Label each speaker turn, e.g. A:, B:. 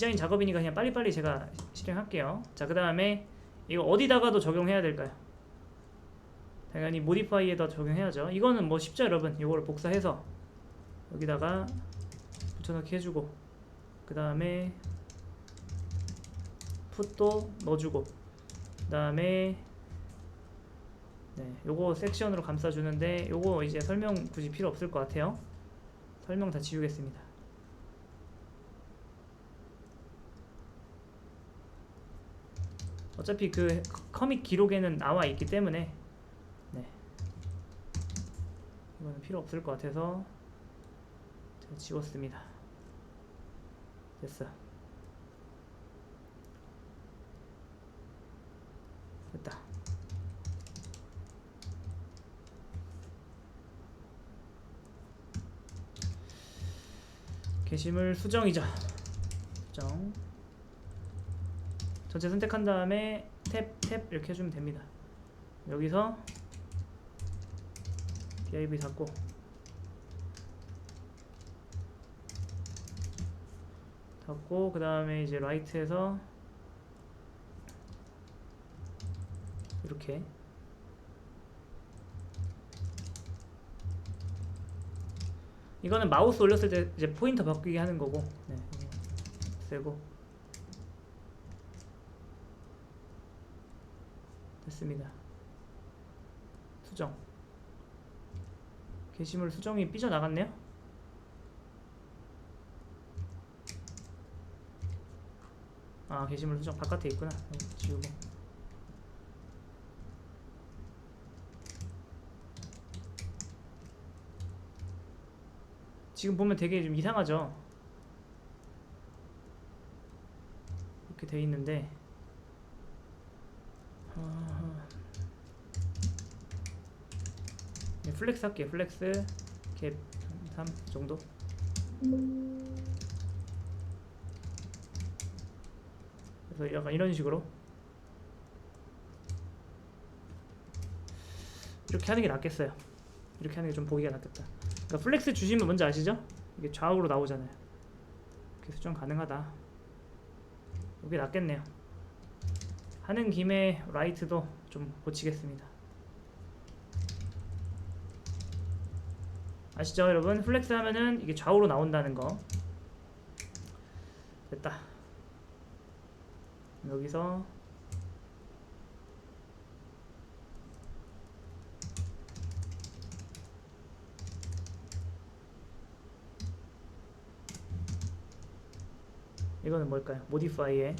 A: 디자인 작업이니까 그냥 빨리빨리 제가 실행할게요. 자, 그 다음에 이거 어디다가도 적용해야 될까요? 당연히 모디파이에다 적용해야죠. 이거는 뭐 쉽죠, 여러분. 이거를 복사해서 여기다가 붙여넣기 해주고 그 다음에 풋도 넣어주고 그 다음에 네, 요거 섹션으로 감싸주는데 요거 이제 설명 굳이 필요 없을 것 같아요. 설명 다 지우겠습니다. 어차피 그 커밋 기록에는 나와 있기 때문에 네 이거는 필요 없을 것 같아서 제가 지웠습니다. 됐어. 됐다. 게시물 수정이죠. 수정. 전체 선택한 다음에 탭, 탭 이렇게 해주면 됩니다. 여기서 div 닫고 닫고 그 다음에 이제 라이트에서 이렇게 이거는 마우스 올렸을 때 이제 포인터 바뀌게 하는 거고 네, 세고 됐습니다. 수정. 게시물 수정이 삐져나갔네요. 아 게시물 수정 바깥에 있구나. 네, 지우고. 지금 보면 되게 좀 이상하죠? 이렇게 돼 있는데 플렉스 할게요. 플렉스. 캡3 정도? 그래서 약간 이런 식으로. 이렇게 하는 게 낫겠어요. 이렇게 하는 게 좀 보기가 낫겠다. 그러니까 플렉스 주시면 뭔지 아시죠? 이게 좌우로 나오잖아요. 이렇게 수정 가능하다. 이게 낫겠네요. 하는 김에 라이트도 좀 고치겠습니다 아시죠 여러분? 플렉스 하면은 이게 좌우로 나온다는 거 됐다 여기서 이거는 뭘까요? 모디파이에